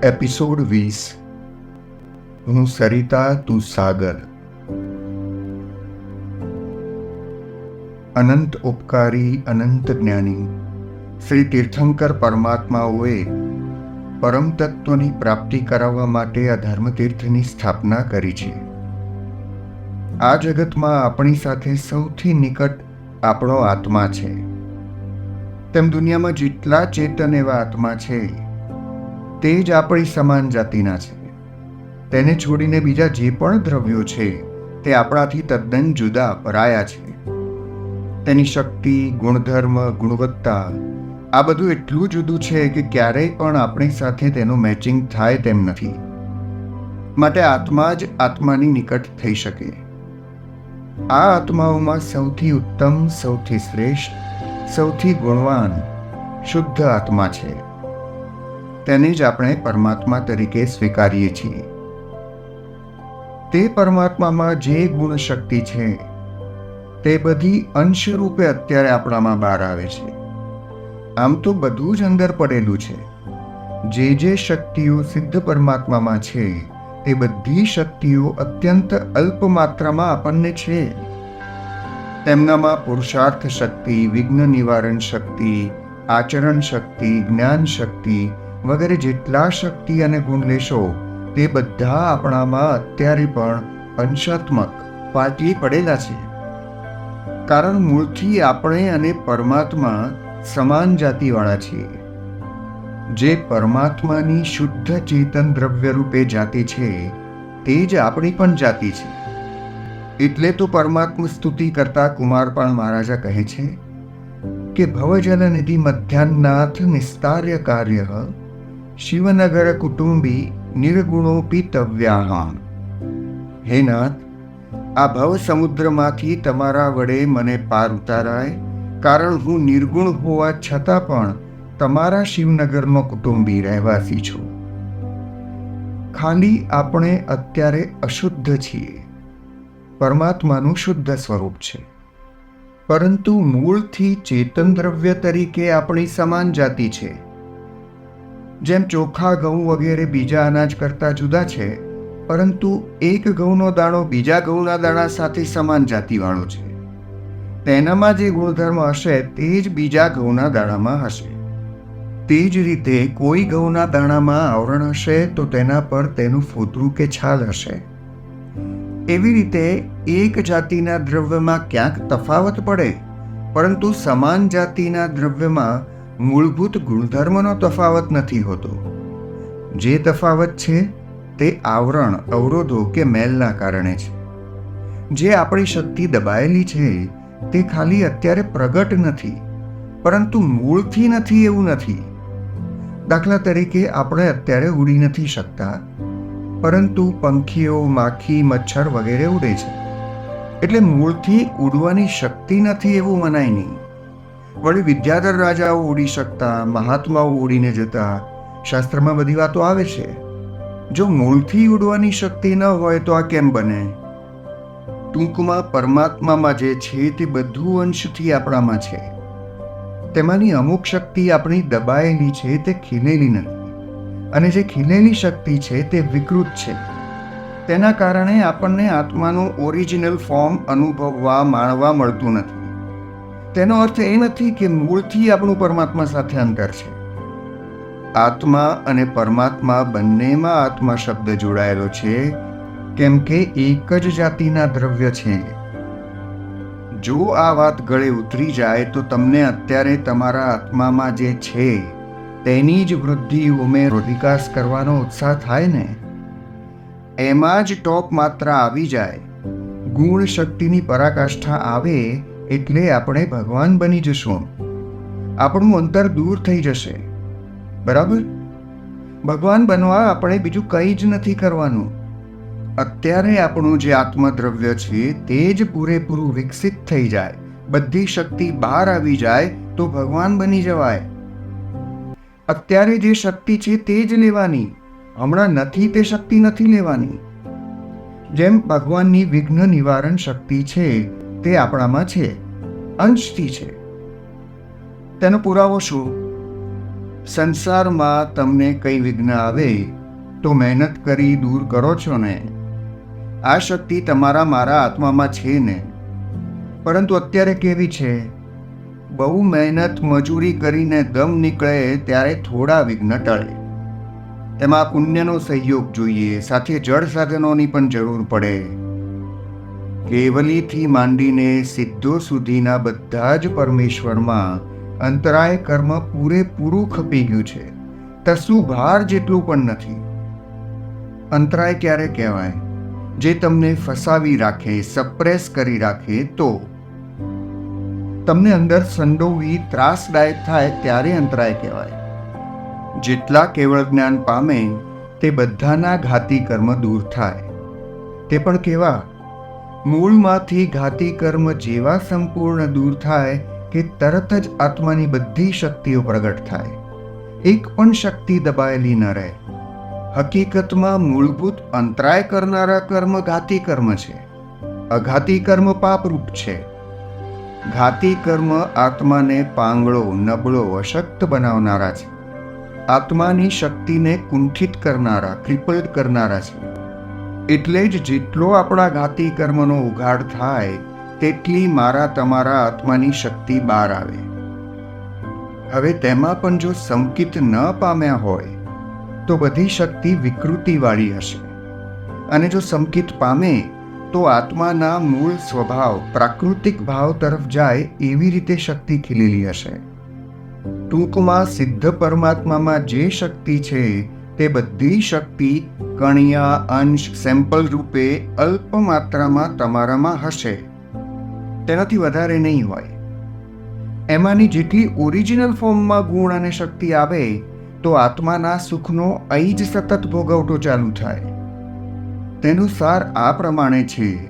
Episode વીસ હું સરિતા તું સાગર અનંત ઉપકારી અનંત જ્ઞાની શ્રી તીર્થંકર પરમાત્માઓએ પરમ તત્વની પ્રાપ્તિ કરાવવા માટે આ ધર્મતીર્થની સ્થાપના કરી છે આ જગતમાં આપણી સાથે સૌથી નિકટ આપણો આત્મા છે તેમ દુનિયામાં જેટલા ચેતન એવા આત્મા છે તે જ આપણી સમાન જાતિના છે. તેને છોડીને બીજા જે પણ દ્રવ્યો છે, તે આપણાથી તદ્દન જુદા પરાયા છે. તેની શક્તિ, ગુણધર્મ, ગુણવત્તા, આ બધું એટલું જુદું છે કે ક્યારેય પણ આપણી સાથે તેનું મેચિંગ થાય તેમ નથી. માટે આત્મા જ આત્માની નિકટ થઈ શકે. આ આત્માઓમાં સૌથી ઉત્તમ, સૌથી શ્રેષ્ઠ, સૌથી ગુણવાન, શુદ્ધ આત્મા છે. તેને જ આપણે પરમાત્મા તરીકે સ્વીકારીએ છીએ. તે પરમાત્મામાં જે ગુણ શક્તિ છે, તે બધી અંશ રૂપે અત્યારે આપણામાં બહાર આવે છે. આમ તો બધું જ અંદર પડેલું છે. જે જે શક્તિઓ સિદ્ધ પરમાત્મામાં છે, તે બધી શક્તિઓ અત્યંત અલ્પ માત્રામાં આપણને છે. તેમનામાં પુરુષાર્થ શક્તિ, વિઘ્ન નિવારણ શક્તિ, આચરણ શક્તિ, જ્ઞાન શક્તિ વગેરે જેટલા શક્તિ અને ગુણ લેશો, તે બધા આપણામાં અત્યારે પણ અંશાત્મક પાટી પડેલા છે. કારણ મૂળથી આપણે અને પરમાત્મા સમાન જાતિવાળા છીએ. જે પરમાત્માની શુદ્ધ ચેતન દ્રવ્ય રૂપે જાતિ છે, તે જ આપણી પણ જાતિ છે. એટલે તો પરમાત્મા સ્તુતિ કરતા કુમારપાળ મહારાજા કહે છે કે ભવજલ નિધિ મધ્યાન્નાથ નિસ્તાર્ય કાર્ય શિવનગર કુટુંબી નિર્ગુણોપી તવ્યાહામ હે નાથ આ ભવ સમુદ્રમાંથી તમારા વડે મને પાર ઉતારાય કારણ હું નિર્ગુણ હોવા છતાં પણ તમારા શિવનગરનો કુટુંબી રહેવાસી છું ખાલી આપણે અત્યારે અશુદ્ધ છીએ પરમાત્માનું શુદ્ધ સ્વરૂપ છે પરંતુ મૂળથી ચેતન દ્રવ્ય તરીકે આપણી સમાન જાતિ છે જેમ ચોખા, ઘઉં વગેરે બીજા અનાજ કરતાં જુદા છે, પરંતુ એક ઘઉંનો દાણો બીજા ઘઉંના દાણા સાથે સમાન જાતિવાળો છે. તેનામાં જે ગુણધર્મ હશે તે જ બીજા ઘઉંના દાણામાં હશે. તે જ રીતે કોઈ ઘઉંના દાણામાં આવરણ હશે તો તેના પર તેનું ફોતરું કે છાલ હશે. એવી રીતે એક જાતિના દ્રવ્યમાં ક્યાંક તફાવત પડે, પરંતુ સમાન જાતિના દ્રવ્યમાં મૂળભૂત ગુણધર્મનો તફાવત નથી હોતો. જે તફાવત છે, તે આવરણ, અવરોધો કે મેલના કારણે છે. જે આપણી શક્તિ દબાયેલી છે, તે ખાલી અત્યારે પ્રગટ નથી, પરંતુ મૂળથી નથી એવું નથી. દાખલા તરીકે, આપણે અત્યારે ઉડી નથી શકતા, પરંતુ પંખીઓ, માખી, મચ્છર વગેરે ઉડે છે. એટલે મૂળથી ઉડવાની શક્તિ નથી એવું મનાય નહીં. વળી વિદ્યાધર રાજાઓ ઉડી શકતા, મહાત્માઓ ઉડીને જતા, શાસ્ત્રમાં બધી વાતો આવે છે. જો મૂળથી ઉડવાની શક્તિ ન હોય તો આ કેમ બને? ટૂંકમાં પરમાત્મામાં જે છે તે બધું અંશથી આપણામાં છે. તેમાંની અમુક શક્તિ આપણી દબાયેલી છે તે ખીલેલી નથી. અને જે ખીલેલી શક્તિ છે તે વિકૃત છે. તેના કારણે આપણને આત્માનું ઓરિજિનલ ફોર્મ અનુભવવા, માણવા મળતું નથી. તેનો અર્થ એ નથી કે મૂળથી આપણું પરમાત્મા સાથે અંતર છે. આત્મા અને પરમાત્મા બંનેમાં આત્મા શબ્દ જોડાયેલો છે, કેમ કે એક જ જાતિના દ્રવ્ય છે. જો આ વાત ગળે ઉતરી જાય તો તમને અત્યારે તમારા આત્મામાં જે છે, તેની જ વૃદ્ધિ ઉમેરો વિકાસ કરવાનો ઉત્સાહ થાય ને? એમાં જ ટોપ માત્રા આવી જાય. ગુણ શક્તિની પરાકાષ્ઠા આવે એટલે આપણે ભગવાન બની જશું આપણું અંતર દૂર થઈ જશે. બરાબર? ભગવાન બનવા આપણે બીજું કંઈ જ નથી કરવાનું. અત્યારે આપણું જે આત્મદ્રવ્ય છે તે જ પૂરેપૂરું વિકસિત થઈ જાય. બધી શક્તિ બહાર આવી જાય તો ભગવાન બની જવાય. અત્યારે જે શક્તિ છે તે જ લેવાની. હમણાં નથી તે શક્તિ નથી લેવાની. જેમ ભગવાનની વિઘ્ન નિવારણ શક્તિ છે તે આપણામાં છે. અંશથી છે. તેનો પુરાવો શું? સંસારમાં તમને કંઈ વિઘ્ન આવે, તો મહેનત કરી દૂર કરો છો ને. આ શક્તિ તમારા મારા આત્મામાં છે ને. પરંતુ અત્યારે કેવી છે? બહુ મહેનત મજૂરી કરીને દમ નીકળે ત્યારે થોડા વિઘ્ન ટળે. તેમાં પુણ્યનો સહયોગ જોઈએ, સાથે જળ સાધનોની પણ જરૂર પડે. કેવલીથી માંડીને સિદ્ધો સુધીના બધા જ પરમેશ્વરમાં અંતરાય કર્મ પૂરેપૂરું ખપી ગયું છે. તસું ભાર જેટલું પણ નથી. અંતરાય ક્યારે કહેવાય? જે તમને ફસાવી રાખે સપ્રેસ કરી રાખે તો. તમને અંદર સંડોવી ત્રાસદાયક થાય ત્યારે અંતરાય કહેવાય. જેટલા કેવળ જ્ઞાન પામે, તે બધાના ઘાતી કર્મ દૂર થાય. તે પણ કેવા? મૂળમાંથી ઘાતી કર્મ જેવા સંપૂર્ણ દૂર થાય કે તરત જ આત્માની બધી શક્તિઓ પ્રગટ થાય. એક પણ શક્તિ દબાયેલી ન રહે. હકીકતમાં મૂળભૂત અંતરાય કરનારા કર્મ ઘાતી કર્મ છે. અઘાતી કર્મ પાપરૂપ છે. ઘાતી કર્મ આત્માને પાંગળો, નબળો, અશક્ત બનાવનારા છે. આત્માની શક્તિને કુંઠિત કરનારા ક્રિપલ્ડ કરનારા છે. એટલે જ જેટલો આપણા ઘાતી કર્મનો ઉઘાડ થાય, તેટલી મારા તમારા આત્માની શક્તિ બહાર આવે. હવે તેમાં પણ જો સંકિત ન પામ્યા હોય, તો બધી શક્તિ વિકૃતિવાળી હશે. અને જો સંકિત પામે, તો આત્માના મૂળ સ્વભાવ પ્રાકૃતિક ભાવ તરફ જાય એવી રીતે શક્તિ ખીલેલી હશે. ટૂંકમાં સિદ્ધ પરમાત્મામાં જે શક્તિ છે તે બધી શક્તિ કણિયા, અંશ, સેમ્પલ રૂપે અલ્પ માત્રામાં તમારામાં હશે. તેનાથી વધારે નહીં હોય. એમાંની જેટલી ઓરિજિનલ ફોર્મમાં ગુણ અને શક્તિ આવે, તો આત્માના સુખનો અહીં જ સતત ભોગવટો ચાલુ થાય. તેનું સાર આ પ્રમાણે છે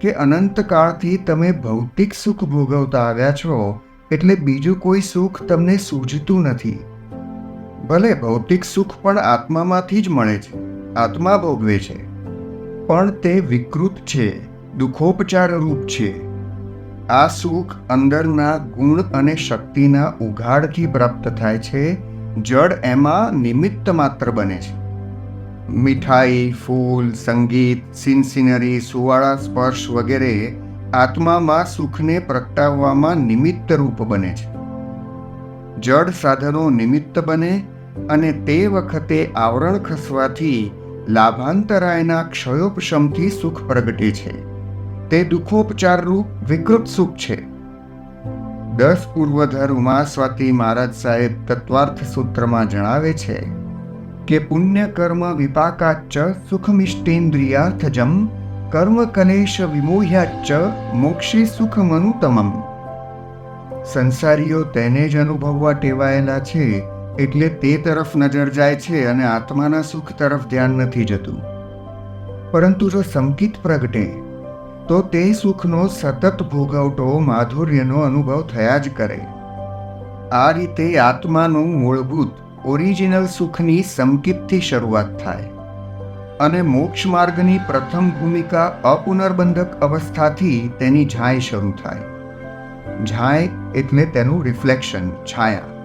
કે અનંતકાળથી તમે ભૌતિક સુખ ભોગવતા આવ્યા છો, એટલે બીજું કોઈ સુખ તમને સૂઝતું નથી. ભલે ભૌતિક સુખ પણ આત્મામાંથી જ મળે છે, આત્મા ભોગવે છે. પણ તે વિકૃત છે, દુઃખોપચાર રૂપ છે. આ સુખ અંદરના ગુણ અને શક્તિના ઉઘાડથી પ્રાપ્ત થાય છે જડ એમાં નિમિત્ત માત્ર બને છે. મીઠાઈ, ફૂલ, સંગીત, સિનસિનરી, સુવાળા સ્પર્શ વગેરે આત્મામાં સુખને પ્રગટાવવામાં નિમિત્ત રૂપ બને છે. જડ સાધનો નિમિત્ત બને અને તે વખતે આવરણ ખસવાથી લાભાંતરાયના ક્ષયોપશમથી સુખ પ્રગટે છે. તે દુઃખોપચારરૂપ વિકૃત સુખ છે. દસ પૂર્વધર ઉમા મહારાજ સાહેબ તત્વાર્થ સૂત્રમાં જણાવે છે કે પુણ્ય કર્મ વિપાકાચ સુખમિષ્ટેન્દ્રિયાર્થજમ, કર્મ કલેશ વિમોહ્યાચ મોક્ષી સુખમનુતમમ સંસારીઓ તેને જ અનુભવવા ટેવાયેલા છે એટલે તે તરફ નજર જાય છે અને આત્માના સુખ તરફ ધ્યાન નથી જતું. પરંતુ જો સંકિત પ્રગટે, તો તે સુખનો સતત ભોગવટો માધુર્યનો અનુભવ થયા જ કરે. આ રીતે આત્માનું મૂળભૂત, ઓરિજિનલ સુખની સંકિતથી શરૂઆત થાય અને મોક્ષ માર્ગની પ્રથમ ભૂમિકા અપુનર્બંધક અવસ્થાથી તેની ઝાય શરૂ થાય. ઝાય એટલે તેનું રિફ્લેક્શન, છાયા.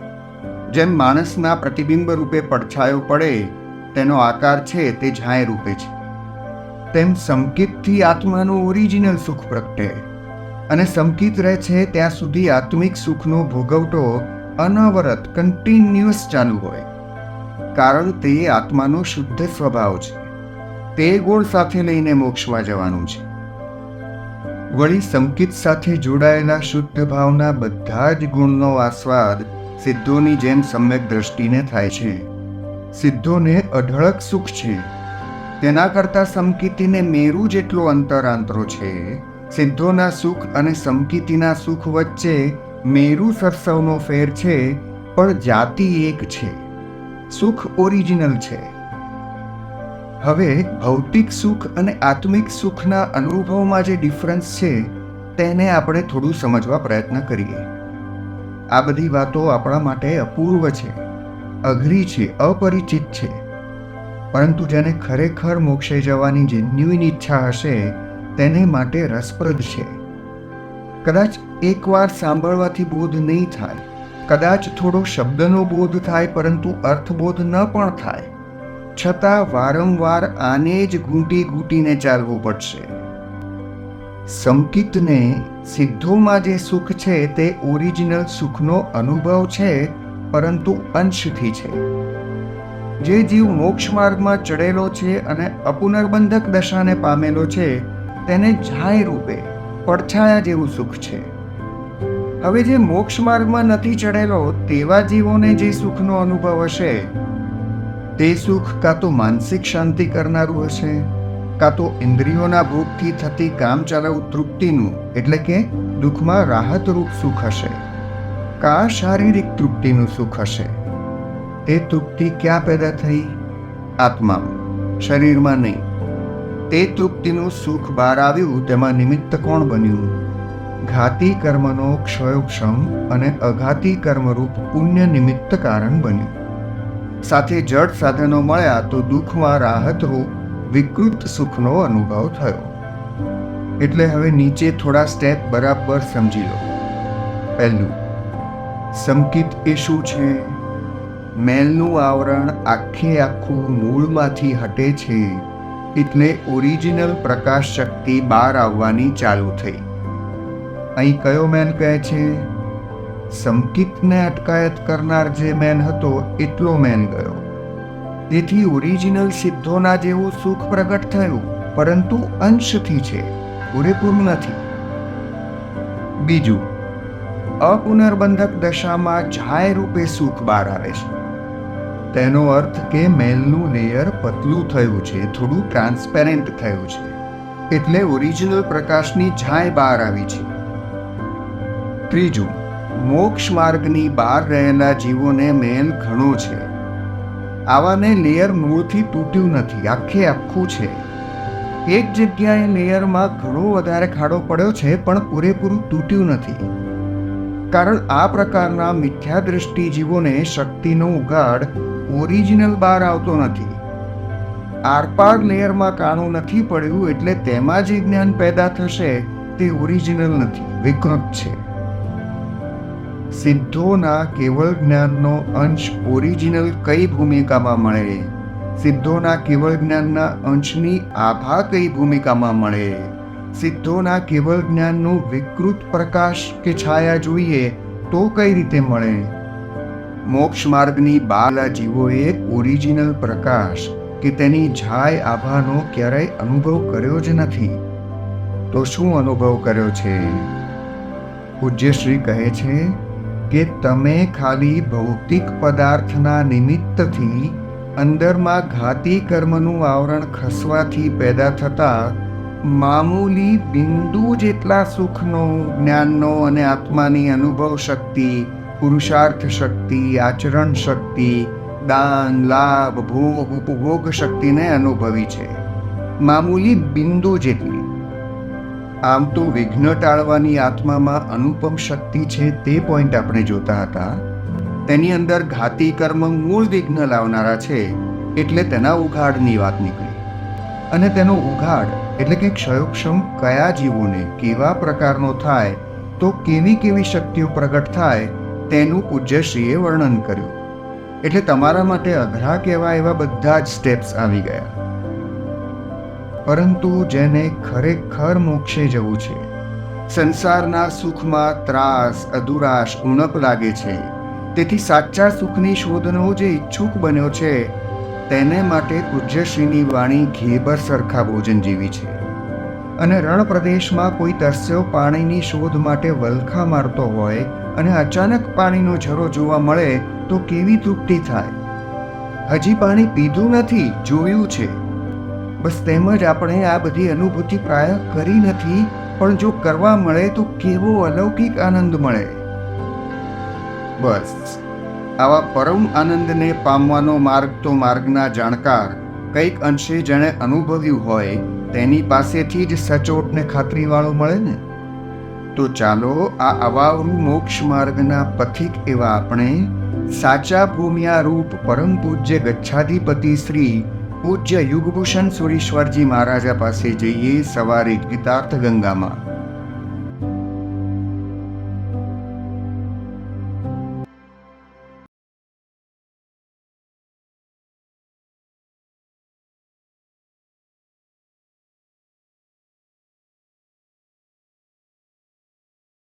જેમ માણસના પ્રતિબિંબ રૂપે પડછાયો પડે, તેનો આકાર છે તે છાંય રૂપે છે. તેમ સંકિતથી આત્માનું ઓરિજિનલ સુખ પ્રગટે. અને સંકિત રહે છે ત્યાં સુધી આત્મિક સુખનો ભોગવટો અનવરત કન્ટિન્યુઅસ ચાલુ હોય. કારણ તે આત્માનો શુદ્ધ સ્વભાવ છે. તે ગોળ સાથે લઈને મોક્ષમાં જવાનું છે. વળી સંકિત સાથે જોડાયેલા શુદ્ધ ભાવના બધા જ ગુણનો આસ્વાદ સિદ્ધોની જેમ સમ્યક દ્રષ્ટિને થાય છે. સિદ્ધોને અઢળક સુખ છે. તેના કરતાં સમકીતીને મેરુ જેટલો અંતરાંતરો છે. સિદ્ધોના સુખ અને સમકીતીના સુખ વચ્ચે મેરુ સરસવનો ફેર છે, પણ જાતિ એક છે. સુખ ઓરિજિનલ છે. હવે ભૌતિક સુખ અને આત્મિક સુખના અનુભવમાં જે ડિફરન્સ છે, તેને આપણે થોડું સમજવા પ્રયત્ન કરીએ. આ બધી વાતો આપણા માટે અપૂર્વ છે, અઘરી છે, અપરિચિત છે. પરંતુ જેને ખરેખર મોક્ષે જવાની જેન્યુઇન ઈચ્છા હશે, તેને માટે રસપ્રદ છે. કદાચ એકવાર સાંભળવાથી બોધ નહીં થાય, કદાચ થોડો શબ્દનો બોધ થાય, પરંતુ અર્થબોધ ન પણ થાય. છતાં વારંવાર આને જ ઘૂંટી ઘૂંટીને ચાલવું પડશે. સંકિતને સિદ્ધોમાં જે સુખ છે તે ઓરિજિનલ સુખનો અનુભવ છે, પરંતુ અંશથી છે. જે જીવ મોક્ષ માર્ગમાં ચડેલો છે અને અપુનર્બંધક દશાને પામેલો છે, તેને ઝાય રૂપે, પડછાયા જેવું સુખ છે. હવે જે મોક્ષ માર્ગમાં નથી ચડેલો, તેવા જીવોને જે સુખનો અનુભવ હશે, તે સુખ કાં તો માનસિક શાંતિ કરનારું હશે, કાં તો ઇન્દ્રિયોના ભોગથી થતી કામચલાઉ તૃપ્તિનું એટલે કે દુઃખમાં રાહતરૂપ સુખ હશે. કા શારીરિક તૃપ્તિનું સુખ હશે? તે તૃપ્તિ ક્યાં પેદા થઈ? આત્મામાં શરીરમાં નહીં. તે તૃપ્તિનું સુખ બહાર આવ્યું, તેમાં નિમિત્ત કોણ બન્યું? ઘાતી કર્મનો ક્ષયોક્ષમ અને અઘાતી કર્મરૂપ પુણ્ય નિમિત્ત કારણ બન્યું. સાથે જડ સાધનો મળ્યા તો દુઃખમાં રાહતરૂપ વિકૃત સુખનો અનુભવ થયો. એટલે હવે નીચે થોડા સ્ટેપ બરાબર સમજી લો. પહેલું સંકિત એ શું છે? મેલનું આવરણ આખે આખું મૂળમાંથી હટે છે, એટલે ઓરિજિનલ પ્રકાશ શક્તિ બહાર આવવાની ચાલુ થઈ. અહીં કયો મેન કહે છે? સંકિતને અટકાયત કરનાર જે મેન હતો, એટલો મેન ગયો. તેથી ઓરિજિનલ સિદ્ધોના જેવું સુખ પ્રગટ થયું, પરંતુ અંશથી છે. પૂરેપૂરું નથી. બીજું, અપુનર્બંધક દશામાં જાય રૂપે સુખ બહાર આવે છે. તેનો અર્થ કે મેલનું લેયર પતલું થયું છે, થોડું ટ્રાન્સપેરેન્ટ થયું છે, એટલે ઓરિજિનલ પ્રકાશની જાય બહાર આવી છે. ત્રીજું, મોક્ષ માર્ગની બહાર રહેલા જીવોને મેલ ઘણો છે. આવાને લેયર મૂળથી તૂટ્યું નથી, આખે આખું છે. એક જગ્યાએ લેયરમાં ઘણો વધારે ખાડો પડ્યો છે, પણ પૂરેપૂરું તૂટ્યું નથી. કારણ આ પ્રકારના મિથ્યા દ્રષ્ટિ જીવોને શક્તિનો ઉગાડ ઓરિજિનલ બહાર આવતો નથી. આરપાર લેયરમાં કાણું નથી પડ્યું એટલે તેમાં જે જ્ઞાન પેદા થશે તે ઓરિજિનલ નથી વિકૃત છે. સિદ્ધોના કેવળ જ્ઞાનનો અંશ ઓરિજિનલ કઈ ભૂમિકામાં મળે? સિદ્ધોના કેવળ જ્ઞાનના અંશની આભા કઈ ભૂમિકામાં મળે. સિદ્ધોના કેવળ જ્ઞાનનું વિકૃત પ્રકાશ કે છાયા જોઈએ તો કઈ રીતે મળે? મોક્ષ માર્ગની બાલા જીવોએ ઓરિજિનલ પ્રકાશ કે તેની છાય આભાનો ક્યારેય અનુભવ કર્યો જ નથી. તો શું અનુભવ કર્યો છે? પૂજ્યશ્રી કહે છે કે તમે ખાલી ભૌતિક પદાર્થના નિમિત્તથી અંદરમાં ઘાતી કર્મનું આવરણ ખસવાથી પેદા થતા મામૂલી બિંદુ જેટલા સુખનો, જ્ઞાનનો અને આત્માની અનુભવ શક્તિ, પુરુષાર્થ શક્તિ, આચરણ શક્તિ, દાન, લાભ, ભોગ, ઉપભોગ શક્તિને અનુભવી છે. મામૂલી બિંદુ જેટલી. આમ તો વિઘ્ન ટાળવાની આત્મામાં અનુપમ શક્તિ છે તે પોઈન્ટ આપણે જોતા હતા. તેની અંદર ઘાતી કર્મ મૂળ વિઘ્ન લાવનારા છે એટલે તેના ઉઘાડની વાત નીકળી. અને તેનો ઉઘાડ એટલે કે ક્ષયોક્ષમ કયા જીવોને કેવા પ્રકારનો થાય, તો કેવી કેવી શક્તિઓ પ્રગટ થાય, તેનું પૂજ્યશ્રીએ વર્ણન કર્યું. એટલે તમારા માટે અઘરા કહેવા એવા બધા જ સ્ટેપ્સ આવી ગયા. પરંતુ જેને ખરેખર મોક્ષે જવું છે, સંસારના સુખમાં ત્રાસ, અધુરાશ, ઉણપ લાગે છે તેથી સાચા સુખની શોધનો જે ઈચ્છુક બન્યો છે, તેને માટે પૂજ્યશ્રીની વાણી ઘેબર સરખા ભોજન જેવી છે. અને રણપ્રદેશમાં કોઈ તરસ્યો પાણીની શોધ માટે વલખા મારતો હોય અને અચાનક પાણીનો ઝરો જોવા મળે, તો કેવી તૃપ્તિ થાય? હજી પાણી પીધું નથી, જોયું છે. બસ તેમજ આપણે આ બધી અનુભૂતિ પ્રાય કરી નથી, પણ જો કરવા મળે તો કેવો અલૌકિક આનંદ મળે. બસ. આવા પરમ આનંદને પામવાનો માર્ગ તો માર્ગના જાણકાર, કંઈક અંશે જેણે અનુભવ્યું હોય, તેની પાસેથી જ સચોટને ખાતરીવાળો મળે ને? તો ચાલો આ અવાવરું મોક્ષ માર્ગના પથિક એવા આપણે સાચા ભૂમિયા રૂપ પરમ પૂજ્ય ગચ્છાધિપતિ શ્રી પૂજ્ય યુગભૂષણ સુરીશ્વરજી મહારાજા પાસે જઈએ સવારે ગીતાર્થ ગંગામાં.